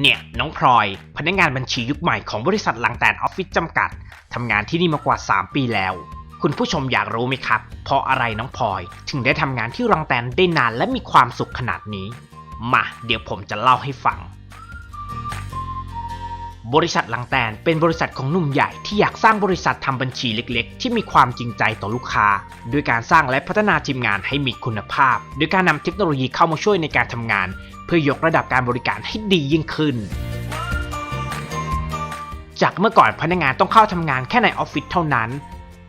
เนี่ย น้องพลอย พนักงานบัญชียุคใหม่ของบริษัทลังแตนออฟฟิศจำกัด ทำงานที่นี่มากว่า 3 ปีแล้ว คุณผู้ชมอยากรู้ไหมครับ เพราะอะไรน้องพลอยถึงได้ทำงานที่รังแตนได้นานและมีความสุขขนาดนี้ มา เดี๋ยวผมจะเล่าให้ฟัง บริษัทลังแตนเป็นบริษัทของหนุ่มใหญ่ที่อยากสร้างบริษัททำบัญชีเล็กๆ ที่มีความจริงใจต่อลูกค้าโดยการสร้างและพัฒนาทีมงานให้มีคุณภาพ โดยการนำเทคโนโลยีเข้ามาช่วยในการทำงาน เพื่อยกระดับการบริการให้ดียิ่งขึ้น จากเมื่อก่อนพนักงานต้องเข้าทำงานแค่ในออฟฟิศเท่านั้น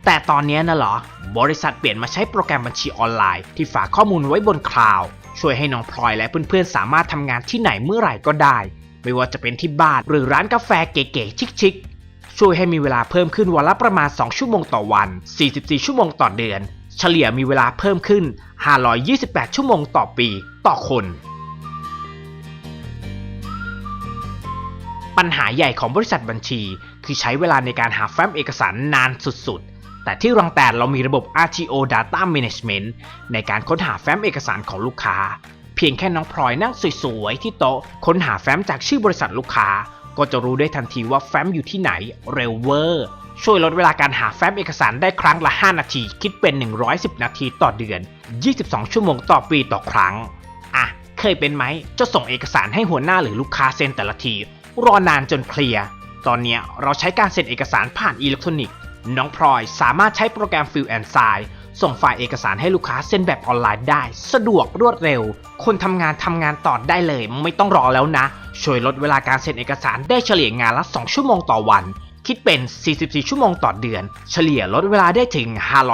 แต่ตอนนี้นะเหรอ บริษัทเปลี่ยนมาใช้โปรแกรมบัญชีออนไลน์ที่ฝากข้อมูลไว้บนคลาวด์ช่วยให้น้องพลอยและเพื่อนๆสามารถทำงานที่ไหนเมื่อไหร่ก็ได้ ไม่ว่าจะเป็นที่บ้านหรือร้านกาแฟเก๋ๆชิคๆช่วยให้มีเวลาเพิ่มขึ้นวันละประมาณ 2 ชั่วโมงต่อวัน 44 ชั่วโมงต่อเดือน เฉลี่ยมีเวลาเพิ่มขึ้น 528 ชั่วโมงต่อปี ต่อคน ปัญหาใหญ่ของบริษัทบัญชี คือใช้เวลาในการหาแฟ้มเอกสารนานสุดๆแต่ที่รังแตนเรามีระบบ RTO Data Management ในการค้นหาแฟ้มเอกสารของลูกค้า เพียงแค่น้องพลอยนั่งสวยๆที่โต๊ะค้นหาแฟ้มจากชื่อบริษัทลูกค้า ก็จะรู้ได้ทันทีว่าแฟ้มอยู่ที่ไหนเร็วเวอร์ ช่วยลดเวลาการหาแฟ้มเอกสารได้ครั้งละ 5 นาที คิดเป็น 110 นาทีต่อเดือน 22 ชั่วโมงต่อปีต่อครั้ง อะ เคยเป็นไหมจะส่งเอกสารให้หัวหน้าหรือลูกค้าเซ็นแต่ละที รอนานจนเพลียร์ตอนนี้เราใช้การเซ็นเอกสารผ่านอิเล็กทรอนิกส์น้องพลอยสามารถใช้โปรแกรม Fill and Sign ส่งไฟล์เอกสารให้ลูกค้าเซ็นแบบออนไลน์ได้ สะดวกรวดเร็ว คนทำงานทำงานต่อได้เลย ไม่ต้องรอแล้วนะ ช่วยลดเวลาการเซ็นเอกสารได้เฉลี่ยงานละ 2 ชั่วโมงต่อวัน คิดเป็น 44 ชั่วโมงต่อเดือน เฉลี่ยลดเวลาได้ถึง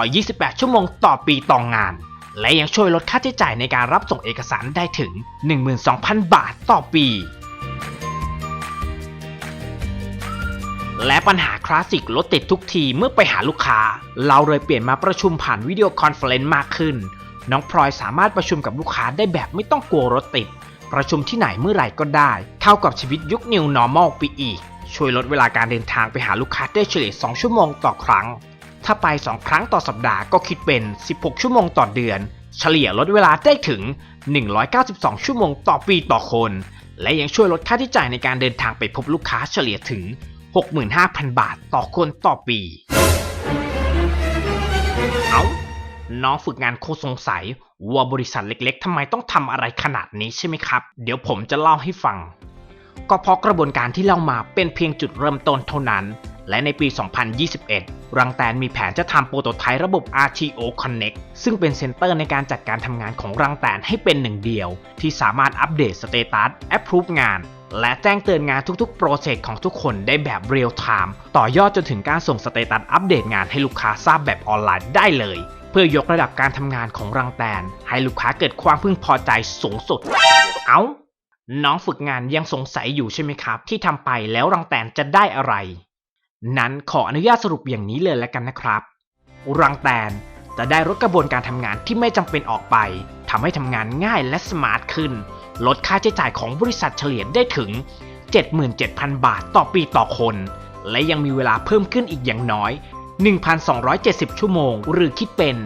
528 ชั่วโมงต่อปีต่องาน และยังช่วยลดค่าใช้จ่ายในการรับส่งเอกสารได้ถึง 12,000 บาทต่อปี และปัญหาคลาสสิกรถติดทุกทีเมื่อไปหาลูกค้า เราเลยเปลี่ยนมาประชุมผ่านวิดีโอคอนเฟลเลนซ์มากขึ้น น้องพลอยสามารถประชุมกับลูกค้าได้แบบไม่ต้องกลัวรถติด ประชุมที่ไหนเมื่อไหร่ก็ได้ เข้ากับชีวิตยุค New Normal ไปอีก ช่วยลดเวลาการเดินทางไปหาลูกค้าได้เฉลี่ย 2 ชั่วโมงต่อครั้ง ถ้าไป 2 ครั้งต่อสัปดาห์ก็คิดเป็น 16 ชั่วโมงต่อเดือน เฉลี่ยลดเวลาได้ถึง 192 ชั่วโมงต่อปีต่อคน และยังช่วยลดค่าใช้จ่ายในการเดินทางไปพบลูกค้าเฉลี่ยถึง 65,000 บาทต่อคนต่อปี เอา้า น้องฝึกงานโคสงสัยว่าบริษัทเล็กๆทำไมต้องทำอะไรขนาดนี้ใช่ไหมครับ เดี๋ยวผมจะเล่าให้ฟัง ก็เพราะกระบวนการที่เล่ามาเป็นเพียงจุดเริ่มต้นเท่านั้น และในปี 2021 รังแตนมีแผนจะทำโปรโตไทป์ระบบ RTO Connect ซึ่งเป็นเซ็นเตอร์ในการจัดการทำงานของรังแตนให้เป็นหนึ่งเดียว ที่สามารถอัปเดตสเตตัส approve งาน และแจ้งเตือนงานทุกๆ โปรเซสของทุกคนได้แบบเรียลไทม์ต่อยอดจนถึงการส่งสเตตัสอัปเดตงานให้ลูกค้าทราบแบบออนไลน์ได้เลย เพื่อยกระดับการทำงานของรังแตน ให้ลูกค้าเกิดความพึงพอใจสูงสุด เอา้าน้องฝึกงานยังสงสัยอยู่ใช่ไหมครับ ที่ทำไปแล้วรังแตนจะได้อะไร นั้นขออนุญาตสรุปอย่างนี้เลยแล้วกันนะครับ รังแตนจะได้ลดกระบวนการทำงานที่ไม่จำเป็นออกไปทำให้ทำงานง่ายและสมาร์ทขึ้น ลดค่าใช้จ่ายของบริษัทเฉลี่ยได้ถึง 77,000 บาทต่อปีต่อคน และยังมีเวลาเพิ่มขึ้นอีกอย่างน้อย 1,270 ชั่วโมง หรือคิดเป็น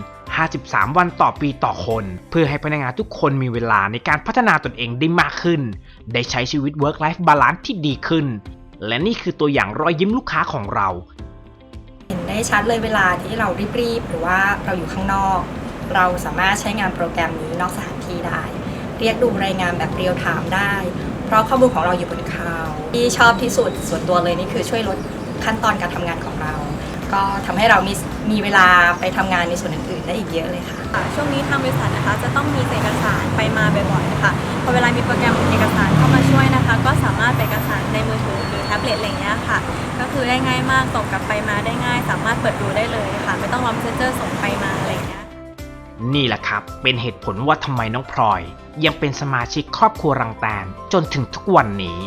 53 วันต่อปีต่อคน เพื่อให้พนักงานทุกคนมีเวลาในการพัฒนาตนเองได้มากขึ้น ได้ใช้ชีวิต work life balance ที่ดีขึ้น และนี่คือตัวอย่างรอยยิ้มลูกค้าของเรา เห็นได้ชัดเลยเวลาที่เรารีบๆหรือว่าเราอยู่ข้างนอก เราสามารถใช้งานโปรแกรมนี้นอกสถานที่ได้ เรียกดูรายงานแบบเรียลไทม์ได้ เพราะข้อมูลของเราอยู่บนคลาวที่ชอบที่สุดส่วนตัวเลยนี่คือช่วยลดขั้นตอนการทำงานของเรา ก็ทำให้เรามีมีเวลาไปทำงานในส่วนอื่นๆได้อีกเยอะเลยค่ะ ช่วงนี้ทางบริษัทนะคะจะต้องมีเอกสารไปมาบ่อยๆนะคะพอเวลามีโปรแกรมเอกสารเข้ามาช่วยนะคะ ก็สามารถไปเอกสารในมือถือหรือแท็บเล็ตอะไรอย่างเงี้ยค่ะ ก็คือได้ง่ายมากส่งกลับไปมาได้ง่าย สามารถเปิดดูได้เลยค่ะ ไม่ต้องรอ messenger ส่งไปมา นี่แหละครับ เป็นเหตุผลว่าทำไมน้องพลอย ยังเป็นสมาชิกครอบครัวรังแตนจนถึงทุกวันนี้